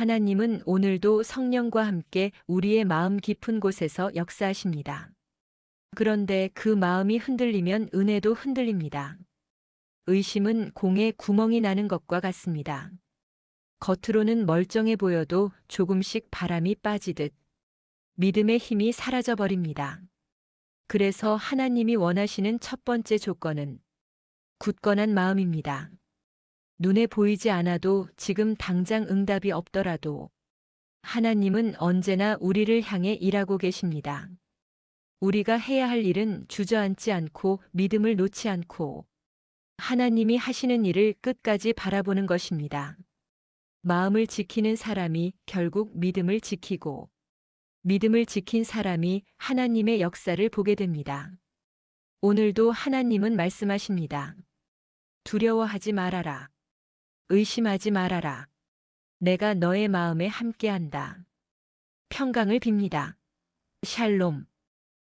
하나님은 오늘도 성령과 함께 우리의 마음 깊은 곳에서 역사하십니다. 그런데 그 마음이 흔들리면 은혜도 흔들립니다. 의심은 공에 구멍이 나는 것과 같습니다. 겉으로는 멀쩡해 보여도 조금씩 바람이 빠지듯 믿음의 힘이 사라져 버립니다. 그래서 하나님이 원하시는 첫 번째 조건은 굳건한 마음입니다. 눈에 보이지 않아도 지금 당장 응답이 없더라도 하나님은 언제나 우리를 향해 일하고 계십니다. 우리가 해야 할 일은 주저앉지 않고 믿음을 놓지 않고 하나님이 하시는 일을 끝까지 바라보는 것입니다. 마음을 지키는 사람이 결국 믿음을 지키고 믿음을 지킨 사람이 하나님의 역사를 보게 됩니다. 오늘도 하나님은 말씀하십니다. 두려워하지 말아라. 의심하지 말아라. 내가 너의 마음에 함께한다. 평강을 빕니다. 샬롬.